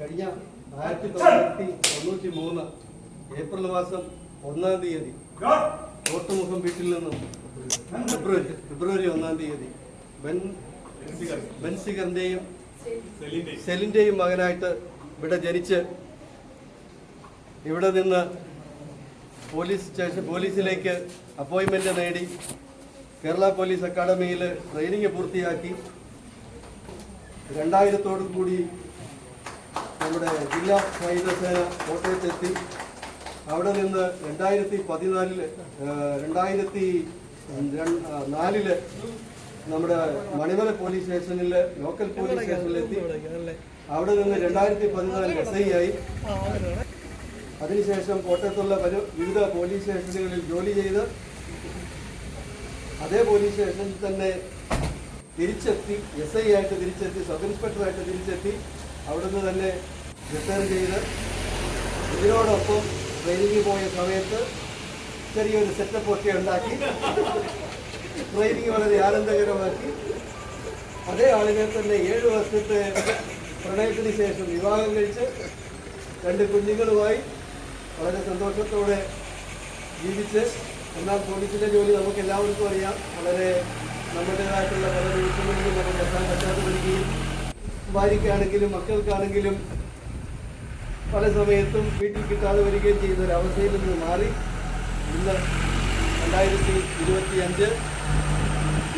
കഴിഞ്ഞ ആയിരത്തി തൊള്ളായിരത്തി തൊണ്ണൂറ്റി മൂന്ന് ഏപ്രിൽ മാസം ഒന്നാം തീയതി തോട്ടുമുഖം വീട്ടിൽ നിന്നും ഫെബ്രുവരി ഫെബ്രുവരി ഒന്നാം തീയതി ബെൻ ബെൻസിഗറിന്റെയും സെലിന്റെയും. മകനായിട്ട് ഇവിടെ ജനിച്ച് ഇവിടെ നിന്ന് പോലീസ് സ്റ്റേഷൻ പോലീസിലേക്ക് അപ്പോയിൻമെന്റ് നേടി കേരള പോലീസ് അക്കാഡമിയിൽ ട്രെയിനിങ് പൂർത്തിയാക്കി. രണ്ടായിരത്തോടു കൂടി നമ്മുടെ ജില്ലാ സായുധ സേന കോട്ടയത്തെത്തി. അവിടെ നിന്ന് രണ്ടായിരത്തി പതിനാലിൽ രണ്ടായിരത്തി നാലിൽ നമ്മുടെ മണിമല പോലീസ് സ്റ്റേഷനിൽ ലോക്കൽ പോലീസ് സ്റ്റേഷനിലെത്തി. അവിടെ നിന്ന് രണ്ടായിരത്തി പതിനാലിൽ എസ് ഐ ആയി. അതിനുശേഷം കോട്ടയത്തുള്ള പല വിവിധ പോലീസ് സ്റ്റേഷനുകളിൽ ജോലി ചെയ്ത് അതേ പോലീസ് സ്റ്റേഷനിൽ തന്നെ തിരിച്ചെത്തി എസ് ഐ ആയിട്ട് തിരിച്ചെത്തി സബ് ഇൻസ്പെക്ടറായിട്ട് തിരിച്ചെത്തി. അവിടുന്ന് തന്നെ റിട്ടയർ ചെയ്ത് ഇതിനോടൊപ്പം ട്രെയിനിങ് പോയ സമയത്ത് ചെറിയൊരു സെറ്റപ്പ് ഒക്കെ ഉണ്ടാക്കി. ട്രെയിനിങ് വളരെ ആനന്ദകരമാക്കി. അതേ ആളുകൾ തന്നെ ഏഴ് വർഷത്തെ പ്രണയത്തിന് ശേഷം വിവാഹം കഴിച്ച് രണ്ട് കുഞ്ഞുങ്ങളുമായി വളരെ സന്തോഷത്തോടെ ജീവിച്ച്. എന്നാൽ പോലീസിന്റെ ജോലി നമുക്ക് എല്ലാവർക്കും അറിയാം. വളരെ നമ്മുടേതായിട്ടുള്ള പല വീഴ്ചകളിലും നമുക്ക് എത്താൻ പറ്റാതെ വരികയും ഭാര്യയ്ക്കാണെങ്കിലും മക്കൾക്കാണെങ്കിലും പല സമയത്തും വീട്ടിൽ കിട്ടാതെ വരികയും ചെയ്യുന്ന ഒരു അവസ്ഥയിൽ നിന്ന് മാറി. ഇന്ന് രണ്ടായിരത്തി ഇരുപത്തി അഞ്ച്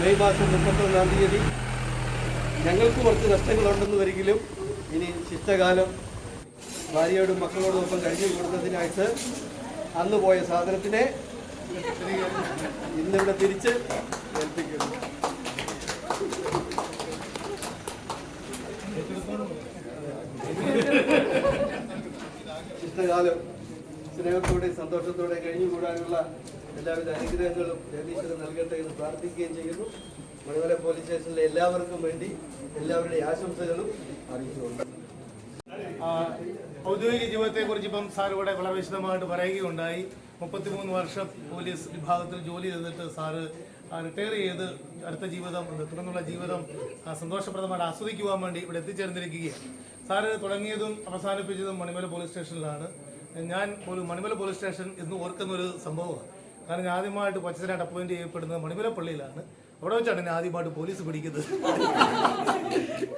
മെയ് മാസം മുപ്പത്തൊന്നാം തീയതി ഞങ്ങൾക്ക് കുറച്ച് നഷ്ടങ്ങളുണ്ടെന്ന് വരികിലും ഇനി ശിഷ്ടകാലം ഭാര്യയോടും മക്കളോടും ഒപ്പം കഴിഞ്ഞു കൂടുന്നതിനായിട്ട് അന്ന് പോയ സാധനത്തിനെ ഇന്നിവിടെ തിരിച്ച് ഏൽപ്പിക്കുന്നു. ഇഷ്ടകാലം സ്നേഹത്തോടെ സന്തോഷത്തോടെ കഴിഞ്ഞുകൂടാനുള്ള എല്ലാവിധ അനുഗ്രഹങ്ങളും ജഗദീശ്വരൻ നൽകട്ടെ എന്ന് പ്രാർത്ഥിക്കുകയും ചെയ്യുന്നു. മണിമല പോലീസ് സ്റ്റേഷനിലെ എല്ലാവർക്കും വേണ്ടി എല്ലാവരുടെയും ആശംസകളും അറിയിച്ചുകൊണ്ട്. ഔദ്യോഗിക ജീവിതത്തെക്കുറിച്ച് ഇപ്പം സാർ ഇവിടെ വളരെ വിശദമായിട്ട് പറയുകയുണ്ടായി. മുപ്പത്തിമൂന്ന് വർഷം പോലീസ് വിഭാഗത്തിൽ ജോലി ചെയ്തിട്ട് സാറ് റിട്ടയർ ചെയ്ത് അടുത്ത ജീവിതം തുടർന്നുള്ള ജീവിതം സന്തോഷപ്രദമായിട്ട് ആസ്വദിക്കുവാൻ വേണ്ടി ഇവിടെ എത്തിച്ചേർന്നിരിക്കുകയാണ്. സാറ് തുടങ്ങിയതും അവസാനിപ്പിച്ചതും മണിമല പോലീസ് സ്റ്റേഷനിലാണ്. ഞാൻ ഒരു മണിമല പോലീസ് സ്റ്റേഷൻ എന്ന് ഓർക്കുന്ന ഒരു സംഭവമാണ്. കാരണം ഞാൻ ആദ്യമായിട്ട് കൊച്ചനായിട്ട് അപ്പോയിന്റ് ചെയ്യപ്പെടുന്നത് മണിമല പള്ളിയിലാണ്. അവിടെ വെച്ചാണ് ഞാൻ ആദ്യമായിട്ട് പോലീസ് പിടിക്കുന്നത്.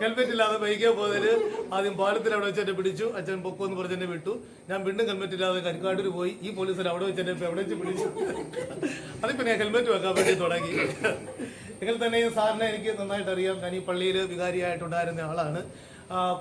ഹെൽമെറ്റ് ഇല്ലാതെ ബൈക്കിൽ പോയതിൽ ആദ്യം പാലത്തിൽ അവിടെ വെച്ച് എന്നെ പിടിച്ചു. അച്ഛൻ പൊക്കോ എന്ന് പറഞ്ഞ് എന്നെ വിട്ടു. ഞാൻ വീണ്ടും ഹെൽമെറ്റ് ഇല്ലാതെ കരിക്കാട്ടൂർ പോയി. ഈ പോലീസിൽ അവിടെ വെച്ച് എന്നെ അവിടെ വെച്ച് പിടിച്ചു? അതിപ്പോ ഞാൻ ഹെൽമെറ്റ് വെക്കാൻ വേണ്ടി തുടങ്ങി. എങ്കിൽ തന്നെയും സാറിനെ എനിക്ക് നന്നായിട്ട് അറിയാം ഞാൻ ഈ പള്ളിയിൽ വികാരിയായിട്ടുണ്ടായിരുന്ന ആളാണ്.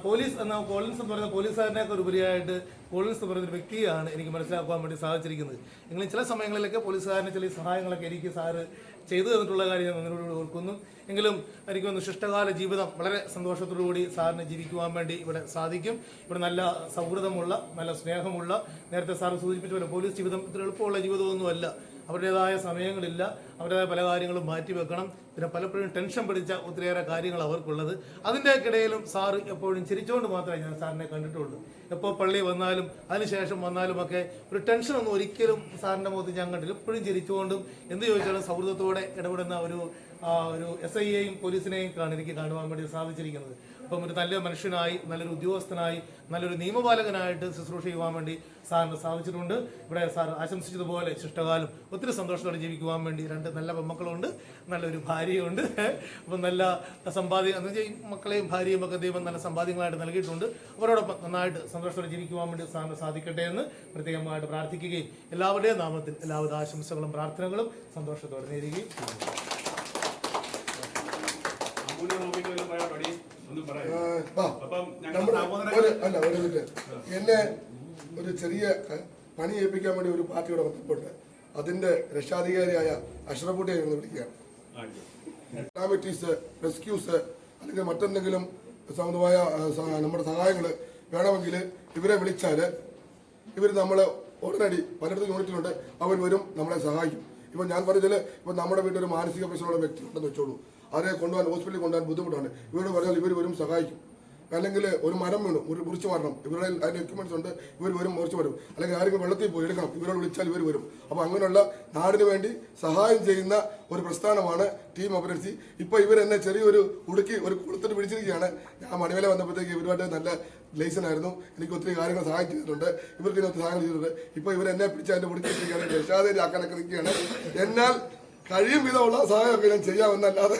പോലീസ് എന്ന കോളിൻസ് എന്ന് പറയുന്ന പോലീസുകാരനേക്കാൾ ഉപരിയായിട്ട് കോളിൻസ് എന്ന് പറയുന്ന ഒരു വ്യക്തിയാണ് എനിക്ക് മനസ്സിലാക്കാൻ വേണ്ടി സാധിച്ചിരിക്കുന്നത്. എങ്കിലും ചില സമയങ്ങളിലൊക്കെ പോലീസുകാരന് ചില സഹായങ്ങളൊക്കെ എനിക്ക് സാറ് ചെയ്തു തന്നിട്ടുള്ള കാര്യം ഞാൻ നിങ്ങളോട് ഓർക്കുന്നു. എങ്കിലും എനിക്ക് വന്ന് ശിഷ്ടകാല ജീവിതം വളരെ സന്തോഷത്തോടു കൂടി സാറിന് ജീവിക്കുവാൻ വേണ്ടി ഇവിടെ സാധിക്കും. ഇവിടെ നല്ല സൗഹൃദമുള്ള നല്ല സ്നേഹമുള്ള നേരത്തെ സാർ സൂചിപ്പിച്ച പോലെ പോലീസ് ജീവിതം ഇത്ര എളുപ്പമുള്ള ജീവിതമൊന്നുമല്ല. അവരുടേതായ സമയങ്ങളില്ല അവരുടേതായ പല കാര്യങ്ങളും മാറ്റി വെക്കണം. പിന്നെ പലപ്പോഴും ടെൻഷൻ പിടിച്ച ഒത്തിരിയേറെ കാര്യങ്ങൾ അവർക്കുള്ളത്. അതിന്റെക്കിടയിലും സാറ് എപ്പോഴും ചിരിച്ചുകൊണ്ട് മാത്രമേ ഞാൻ സാറിനെ കണ്ടിട്ടുള്ളൂ. എപ്പോൾ പള്ളി വന്നാലും അതിനുശേഷം വന്നാലും ഒക്കെ ഒരു ടെൻഷൻ ഒന്നും ഒരിക്കലും സാറിന്റെ മുഖത്ത് ഞാൻ കണ്ടില്ല എപ്പോഴും ചിരിച്ചുകൊണ്ടും എന്ത് ചോദിച്ചാലും സൗഹൃദത്തോടെ ഇടപെടുന്ന ഒരു ഒരു എസ് ഐയെയും പോലീസിനെയും ആണ് എനിക്ക് കാണുവാൻ വേണ്ടി സാധിച്ചിരിക്കുന്നത്. അപ്പം ഒരു നല്ല മനുഷ്യനായി നല്ലൊരു ഉദ്യോഗസ്ഥനായി നല്ലൊരു നിയമപാലകനായിട്ട് ശുശ്രൂഷ ചെയ്യുവാൻ വേണ്ടി സാറിന് സാധിച്ചിട്ടുണ്ട്. ഇവിടെ സാർ ആശംസിച്ചതുപോലെ ശിഷ്ടകാലം ഒത്തിരി സന്തോഷത്തോടെ ജീവിക്കുവാൻ വേണ്ടി രണ്ട് നല്ല പെമ്മക്കളുണ്ട് നല്ലൊരു ഭാര്യയുണ്ട്. അപ്പം നല്ല സമ്പാദ്യം എന്ന് വെച്ചാൽ മക്കളെയും ഭാര്യയും ഒക്കെ ദൈവം നല്ല സമ്പാദ്യങ്ങളായിട്ട് നൽകിയിട്ടുണ്ട്. അവരോടൊപ്പം നന്നായിട്ട് സന്തോഷത്തോടെ ജീവിക്കുവാൻ വേണ്ടി സാറിന് സാധിക്കട്ടെ എന്ന് പ്രത്യേകമായിട്ട് പ്രാർത്ഥിക്കുകയും എല്ലാവരുടെയും നാമത്തിൽ എല്ലാവിധ ആശംസകളും പ്രാർത്ഥനകളും സന്തോഷത്തോടെ നേരുകയും ചെയ്യുന്നു. ഒരു അല്ല ഒരു മിനിറ്റ്. എന്നെ ഒരു ചെറിയ പണി ഏൽപ്പിക്കാൻ വേണ്ടി ഒരു പാർട്ടിയുടെ ബന്ധപ്പെട്ട് അതിന്റെ രക്ഷാധികാരിയായ അഷ്റഫുട്ടിയെ ഞങ്ങൾ വിളിക്കുകയാണ്. ഡാമറ്റീസ് റെസ്ക്യൂസ് അല്ലെങ്കിൽ മറ്റെന്തെങ്കിലും സംബന്ധമായ നമ്മുടെ സഹായങ്ങൾ വേണമെങ്കിൽ ഇവരെ വിളിച്ചാൽ ഇവർ നമ്മളെ ഉടനടി പലയിടത്തും യൂണിറ്റിലുണ്ട്. അവർ വരും നമ്മളെ സഹായിക്കും. ഇപ്പം ഞാൻ പറഞ്ഞതിൽ ഇപ്പം നമ്മുടെ വീട്ടിൽ ഒരു മാനസിക പ്രശ്നമുള്ള വ്യക്തി ഉണ്ടെന്ന് വെച്ചോളൂ. അവരെ കൊണ്ടുപോകാൻ ഹോസ്പിറ്റലിൽ കൊണ്ടുപോകാൻ ബുദ്ധിമുട്ടാണ്. ഇവരോട് പറഞ്ഞാൽ ഇവർ വരും സഹായിക്കും. അല്ലെങ്കിൽ ഒരു മരം വീണു ഒരു മുറിച്ച് മാറണം. ഇവരുടെ അതിന് എക്യുപ്മെന്റ്സ് ഉണ്ട് ഇവർ വരും മുറിച്ച് വരും അല്ലെങ്കിൽ ആരെങ്കിലും വെള്ളത്തിൽ പോയി എടുക്കാം ഇവരോട് വിളിച്ചാൽ ഇവർ വരും. അപ്പോൾ അങ്ങനെയുള്ള നാടിന് വേണ്ടി സഹായം ചെയ്യുന്ന ഒരു പ്രസ്ഥാനമാണ് ടീം അപരൻസി ഇപ്പോൾ ഇവർ എന്നെ ചെറിയൊരു ഉടുക്കി ഒരു കുളത്തിന് പിടിച്ചിരിക്കുകയാണ്. ഞാൻ മണിമല വന്നപ്പോഴത്തേക്ക് ഇവരുമായിട്ട് നല്ല ലൈസൻ ആയിരുന്നു. എനിക്ക് ഒത്തിരി കാര്യങ്ങൾ സഹായം ചെയ്തിട്ടുണ്ട്. ഇവർക്ക് ഇതിനകത്ത് സഹായം ചെയ്തിട്ടുണ്ട്. ഇപ്പോൾ ഇവർ എന്നെ പിടിച്ച് അതിന്റെ ഉടുക്കിയിരിക്കുകയാണ് രക്ഷാതെ ആക്കാനൊക്കെ നിൽക്കുകയാണ്. എന്നാൽ കഴിയും വിധമുള്ള സഹായമൊക്കെ ഞാൻ ചെയ്യാമെന്നല്ലാതെ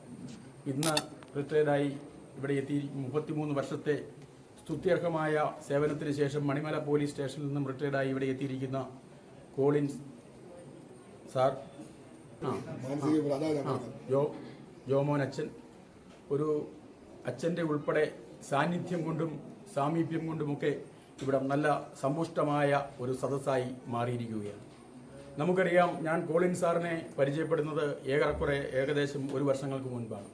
ഇന്ന് റിട്ടയർഡായി ഇവിടെ എത്തി മുപ്പത്തിമൂന്ന് വർഷത്തെ സ്തുത്യർഹമായ സേവനത്തിന് ശേഷം മണിമല പോലീസ് സ്റ്റേഷനിൽ നിന്നും റിട്ടയർഡായി ഇവിടെ എത്തിയിരിക്കുന്ന കോളിൻസ് സാർ. ജോ ജോമോൻ അച്ഛൻ. ഒരു അച്ഛന്റെ ഉൾപ്പെടെ സാന്നിധ്യം കൊണ്ടും സാമീപ്യം കൊണ്ടുമൊക്കെ ഇവിടെ നല്ല സമ്പുഷ്ടമായ ഒരു സദസ്സായി മാറിയിരിക്കുകയാണ്. നമുക്കറിയാം ഞാൻ കോളിൻ സാറിനെ പരിചയപ്പെടുന്നത് ഏറെക്കുറെ ഏകദേശം ഒരു വർഷങ്ങൾക്ക് മുൻപാണ്.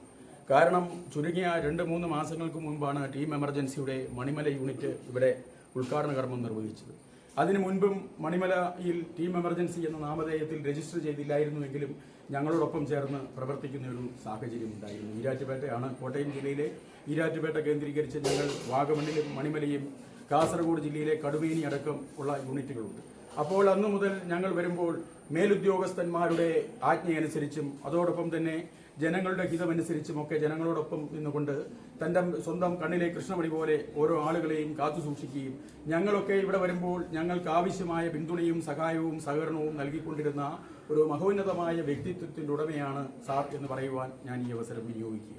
കാരണം ചുരുങ്ങിയ രണ്ട് മൂന്ന് മാസങ്ങൾക്ക് മുൻപാണ് ടീം എമർജൻസിയുടെ മണിമല യൂണിറ്റ് ഇവിടെ ഉദ്ഘാടന കർമ്മം നിർവഹിച്ചത്. അതിനു മുൻപും മണിമലയിൽ ടീം എമർജൻസി എന്ന നാമധേയത്തിൽ രജിസ്റ്റർ ചെയ്തില്ലായിരുന്നുവെങ്കിലും ഞങ്ങളോടൊപ്പം ചേർന്ന് പ്രവർത്തിക്കുന്ന ഒരു സാഹചര്യം ഉണ്ടായിരുന്നു. ഈരാറ്റുപേട്ടയാണ് കോട്ടയം ജില്ലയിലെ ഈരാറ്റുപേട്ട കേന്ദ്രീകരിച്ച് ഞങ്ങൾ വാഗമണ്ണിലും മണിമലയും കാസർഗോഡ് ജില്ലയിലെ കടുവേനി അടക്കം ഉള്ള യൂണിറ്റുകളുണ്ട്. അപ്പോൾ അന്നു മുതൽ ഞങ്ങൾ വരുമ്പോൾ മേലുദ്യോഗസ്ഥന്മാരുടെ ആജ്ഞയനുസരിച്ചും അതോടൊപ്പം തന്നെ ജനങ്ങളുടെ ഹിതമനുസരിച്ചുമൊക്കെ ജനങ്ങളോടൊപ്പം നിന്നുകൊണ്ട് തന്റെ സ്വന്തം കണ്ണിലെ കൃഷ്ണമണി പോലെ ഓരോ ആളുകളെയും കാത്തു സൂക്ഷിക്കുകയും ഞങ്ങളൊക്കെ ഇവിടെ വരുമ്പോൾ ഞങ്ങൾക്ക് ആവശ്യമായ പിന്തുണയും സഹായവും സഹകരണവും നൽകിക്കൊണ്ടിരുന്ന ഒരു മഹോന്നതമായ വ്യക്തിത്വത്തിന്റെ ഉടമയാണ് സാർ എന്ന് പറയുവാൻ ഞാൻ ഈ അവസരം വിനിയോഗിക്കുക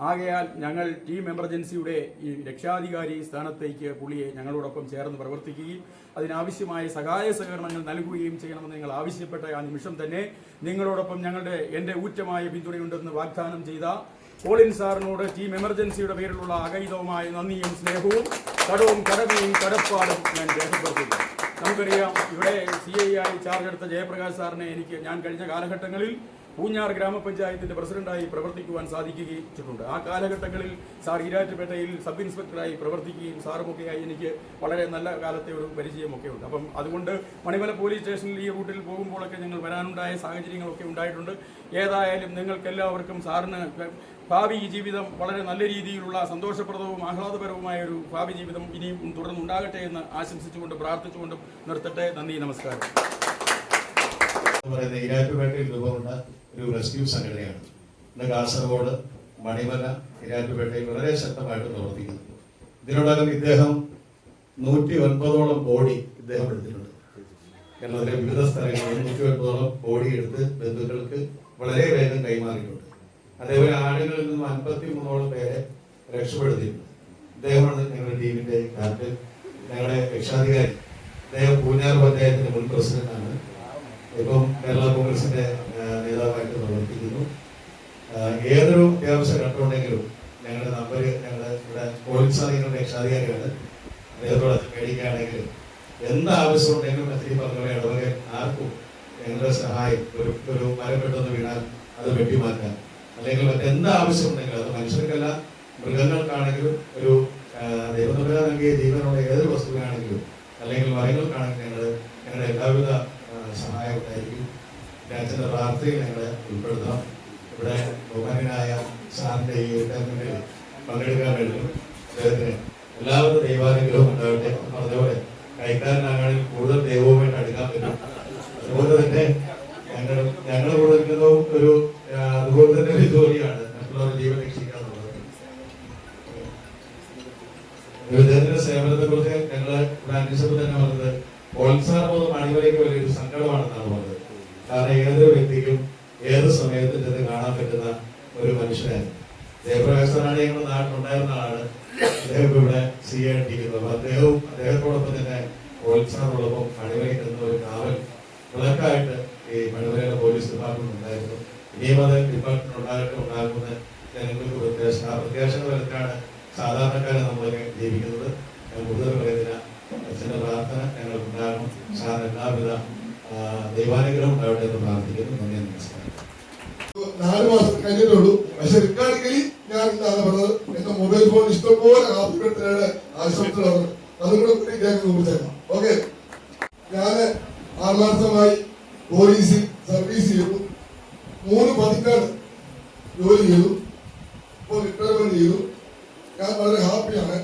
ആകയാൽ ഞങ്ങൾ ടീം എമർജൻസിയുടെ ഈ രക്ഷാധികാരി സ്ഥാനത്തേക്ക് പുള്ളിയെ ഞങ്ങളോടൊപ്പം ചേർന്ന് പ്രവർത്തിക്കുകയും അതിനാവശ്യമായ സഹായ സഹകരണങ്ങൾ നൽകുകയും ചെയ്യണമെന്ന് നിങ്ങൾ ആവശ്യപ്പെട്ട ആ നിമിഷം തന്നെ നിങ്ങളോടൊപ്പം ഞങ്ങളുടെ എന്റെ ഊറ്റമായ പിന്തുണയുണ്ടെന്ന് വാഗ്ദാനം ചെയ്ത കോളിൻ സാറിനോട് ടീം എമർജൻസിയുടെ പേരിലുള്ള അകൈതവുമായ നന്ദിയും സ്നേഹവും കടവും കടമയും കടപ്പാടും ഞാൻ രേഖപ്പെടുത്തുന്നു. നമുക്കറിയാം ഇവിടെ സി ഐ ആയി ചാർജ് എടുത്ത ജയപ്രകാശ് സാറിനെ എനിക്ക് ഞാൻ കഴിഞ്ഞ കാലഘട്ടങ്ങളിൽ പൂഞ്ഞാർ ഗ്രാമപഞ്ചായത്തിന്റെ പ്രസിഡന്റായി പ്രവർത്തിക്കുവാൻ സാധിക്കുകയും ആ കാലഘട്ടങ്ങളിൽ സാർ ഈരാറ്റുപേട്ടയിൽ സബ് ഇൻസ്പെക്ടറായി പ്രവർത്തിക്കുകയും സാറുമൊക്കെയായി എനിക്ക് വളരെ നല്ല കാലത്തെ ഒരു പരിചയമൊക്കെ ഉണ്ട് അപ്പം അതുകൊണ്ട് മണിമല പോലീസ് സ്റ്റേഷനിൽ ഈ റൂട്ടിൽ പോകുമ്പോഴൊക്കെ ഞങ്ങൾ വരാനുണ്ടായ സാഹചര്യങ്ങളൊക്കെ ഉണ്ടായിട്ടുണ്ട്. ഏതായാലും നിങ്ങൾക്കെല്ലാവർക്കും സാറിന് ഭാവി ജീവിതം വളരെ നല്ല രീതിയിലുള്ള സന്തോഷപ്രദവും ആഹ്ലാദപരവുമായ ഒരു ഭാവി ജീവിതം ഇനിയും തുടർന്നുണ്ടാകട്ടെ എന്ന് ആശംസിച്ചുകൊണ്ട് പ്രാർത്ഥിച്ചുകൊണ്ടും നിർത്തട്ടെ. നന്ദി നമസ്കാരം. ഇരാറ്റുപേട്ടയിൽ രൂപകൊണ്ട ഒരു റെസ്ക്യൂ സംഘടനയാണ്. ഇന്ന് കാസർഗോഡ് മണിമല ഇരാറ്റുപേട്ടയിൽ വളരെ ശക്തമായിട്ട് പ്രവർത്തിക്കുന്നു. ഇതിനോടകം ഇദ്ദേഹം നൂറ്റി ഒൻപതോളം ബോഡി ഇദ്ദേഹം എടുത്തിട്ടുണ്ട്. കേരളത്തിലെ വിവിധ സ്ഥലങ്ങളിൽ നൂറ്റി ഒൻപതോളം ബോഡി എടുത്ത് ബന്ധുക്കൾക്ക് വളരെ വേഗം കൈമാറിയിട്ടുണ്ട്. അതേപോലെ ആളുകളിൽ നിന്നും അൻപത്തി മൂന്നോളം പേരെ രക്ഷപ്പെടുത്തിയിട്ടുണ്ട്. ഇദ്ദേഹമാണ് ഞങ്ങളുടെ ടീമിന്റെ ക്യാപ്റ്റൻ ഞങ്ങളുടെ രക്ഷാധികാരി. അദ്ദേഹം പൂഞ്ഞാർ പഞ്ചായത്തിന്റെ മുൻ പ്രസിഡന്റാണ്. ഇപ്പം കേരള കോൺഗ്രസിന്റെ നേതാവായിട്ട് പ്രവർത്തിക്കുന്നു. ഏതൊരു അത്യാവശ്യ കണ്ടുണ്ടെങ്കിലും ഞങ്ങളുടെ നമ്പർ ഞങ്ങളുടെ ഇവിടെ പോലീസ് നിങ്ങളുടെ രക്ഷാധികാരിയാണ് അദ്ദേഹത്തോട് മേടിക്കുകയാണെങ്കിലും എന്ത് ആവശ്യമുണ്ടെങ്കിലും എത്തി പറഞ്ഞ പോലെ ഇടവകെ ആർക്കും ഞങ്ങളുടെ സഹായം ഒരു ഒരു മരം പെട്ടെന്ന് വീണാൽ അത് വെട്ടിമാറ്റാൻ അല്ലെങ്കിൽ മറ്റെന്ത് ആവശ്യമുണ്ടെങ്കിലും അത് മനുഷ്യർക്കല്ല മൃഗങ്ങൾക്കാണെങ്കിലും ഒരു ആ, ദൈവനമ്പര നൽകിയ ജീവനുള്ള ഏതൊരു വസ്തുവിനാണെങ്കിലും അല്ലെങ്കിൽ മരങ്ങൾക്കാണെങ്കിലും ഞങ്ങൾ ഞങ്ങളുടെ എല്ലാവിധ ആ, സഹായം ഉണ്ടായിരിക്കും പിന്നെ അച്ഛന്റെ പ്രാർത്ഥനയിൽ ഞങ്ങളെ ഉൾപ്പെടുത്തണം ഇവിടെ ബഹുമാനായ സാറിന്റെ ഈ റിട്ടയർമെന്റിൽ പങ്കെടുക്കാൻ കഴിഞ്ഞു അദ്ദേഹത്തിന് എല്ലാവരും ദൈവാനുഗ്രഹവും ഉണ്ടാവട്ടെ പറഞ്ഞപോലെ കൈക്കാരനാണെങ്കിൽ കൂടുതൽ ദൈവവുമായിട്ട് അടുക്കാൻ പറ്റും അതുപോലെ തന്നെ ഞങ്ങൾ ഞങ്ങൾ കൂടെ നിൽക്കുന്നതും ഒരു അതുപോലെ തന്നെ ഒരു ജോലിയാണ്. ജീവൻ രക്ഷിക്കുക സേവനത്തെ കുറിച്ച് ഞങ്ങൾ ഇവിടെ തന്നെ പറഞ്ഞത് പോലീസാർ പോലും മണിവരയ്ക്ക് വലിയൊരു സങ്കടമാണെന്നാണ് പറഞ്ഞത്. കാരണം ഏതൊരു വ്യക്തിക്കും ഏത് സമയത്തും ചെന്ന് കാണാൻ പറ്റുന്ന ഒരു മനുഷ്യനായിരുന്നു ജയപ്രകാശനാണ് ഞങ്ങൾ നാട്ടിലുണ്ടായിരുന്ന ആളാണ്. അദ്ദേഹം ഇവിടെ സി ആയിട്ടിരിക്കുന്നത് അപ്പൊ അദ്ദേഹവും അദ്ദേഹത്തോടൊപ്പം തന്നെ പ്രോത്സാഹനമുള്ളപ്പോൾ മണിവരയ്ക്ക് എന്ന ഒരു കാവൽ. വിളക്കായിട്ട് ഈ മണിവരയുടെ പോലീസ് ഡിപ്പാർട്ട്മെന്റ് ഉണ്ടായിരുന്നു. ഇനിയും അത് ഡിപ്പാർട്ട്മെന്റ് ഉണ്ടാകട്ടെ ഉണ്ടാകുമെന്ന് ജനങ്ങൾക്ക് പ്രത്യാശ ആ പ്രത്യാശ വിലക്കാണ് സാധാരണക്കാരെ നമ്മളൊക്കെ ജീവിക്കുന്നത്. കൂടുതൽ പറയുന്നില്ല അച്ഛന്റെ പ്രാർത്ഥന ഞങ്ങൾക്കുണ്ടാകണം. സാറിന് എല്ലാവിധ ദൈവാനുഗ്രഹം ഉണ്ടാവട്ടെ എന്ന് പ്രാർത്ഥിക്കുന്നു. നന്ദി നമസ്കാരം. നാല് മാസം കഴിഞ്ഞിട്ടുള്ളൂ പക്ഷെ റിക്കാർഡിക്കലി ഞാൻ എന്താണ് പറഞ്ഞത്. എന്റെ മൊബൈൽ ഫോൺ ഇഷ്ടംപോലെ ആശുപത്രിയുടെ ആശുപത്രി അതും കൂടെ ഞാൻ കുറിച്ചേക്കാം ഓക്കെ ഞാൻ ആത്മാർത്ഥമായി പോലീസിൽ സർവീസ് ചെയ്തു മൂന്ന് പതിറ്റാണ്ട് ജോലി ചെയ്തു ഇപ്പോൾ റിട്ടയർമെന്റ് ചെയ്തു ഞാൻ വളരെ ഹാപ്പിയാണ്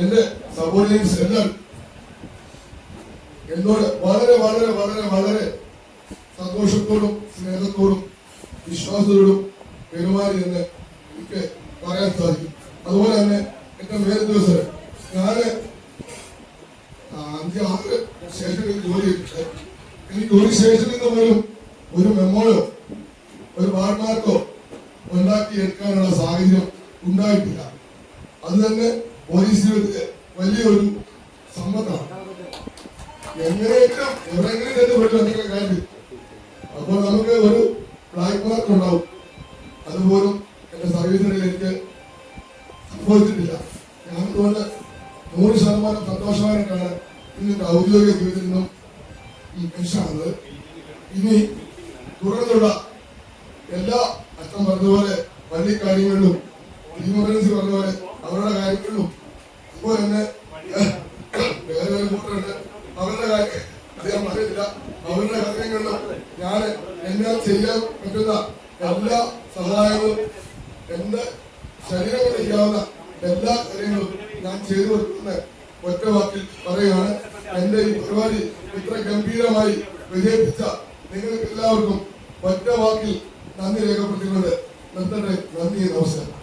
എന്റെ സബോർഡിനേറ്റ്സ് എല്ലാം എന്നോട് വളരെ വളരെ വളരെ വളരെ സന്തോഷത്തോടും സ്നേഹത്തോടും വിശ്വാസത്തോടും പെരുമാറി എന്ന് എനിക്ക് പറയാൻ സാധിക്കും. അതുപോലെ തന്നെ എന്റെ മേലുദ്യോഗസ്ഥർ ഞാൻ അഞ്ച് ആറ് സ്റ്റേഷനിൽ ജോലി എനിക്ക് ഒരു സ്റ്റേഷനിൽ നിന്ന് പോലും ഒരു മെമ്മോയോ ഒരു വാർഡ്മാർക്കോ ഉണ്ടാക്കി എടുക്കാനുള്ള സാഹചര്യം ഉണ്ടായിട്ടില്ല. അത് തന്നെ പോലീസ് ജീവിതത്തിലെ വലിയൊരു സമ്പത്താണ് എങ്ങനെയെങ്കിലും എവിടെയെങ്കിലും ചെന്ന് പോയിട്ട് എന്തെങ്കിലും കാര്യം അപ്പോൾ നമുക്ക് ഒരു ബ്ലാക്ക് മാർക്ക് ഉണ്ടാവും. അതുപോലും എന്റെ സർവീസിനിടയിൽ എനിക്ക് സംഭവിച്ചിട്ടില്ല. ഞാൻ അതുകൊണ്ട് നൂറ് ശതമാനം സന്തോഷമായിട്ടാണ് ഇന്നത്തെ ഔദ്യോഗിക ജീവിതത്തിൽ നിന്നും ഈ പെൻഷനാണത് ഇനി തുടർന്നുള്ള എല്ലാ അച്ഛൻ പറഞ്ഞതുപോലെ വലിയ കാര്യങ്ങളിലും ഇമർജൻസി പറഞ്ഞതുപോലെ പോലെ അവരുടെ കാര്യങ്ങളിലും അതുപോലെ തന്നെ വേറെ വേറെ കൂട്ടരുണ്ട് അവരുടെ കാര്യം അദ്ദേഹം അറിയില്ല അവരുടെ കാര്യങ്ങളിലും ഞാൻ എന്നാൽ ചെയ്യാൻ പറ്റുന്ന എല്ലാ സഹായങ്ങളും എന്റെ ശരീരം ചെയ്യാവുന്ന എല്ലാ കാര്യങ്ങളും ഞാൻ ചെയ്തു കൊടുക്കുന്ന ഒറ്റ വാക്കിൽ പറയുകയാണ്. എന്റെ ഈ പരിപാടി ഇത്ര ഗംഭീരമായി വിജയിപ്പിച്ച നിങ്ങൾക്ക് എല്ലാവർക്കും ഒറ്റ വാക്കിൽ നന്ദി രേഖപ്പെടുത്തിക്കൊണ്ട് നിർത്തട്ടെ നന്ദി നമസ്കാരം.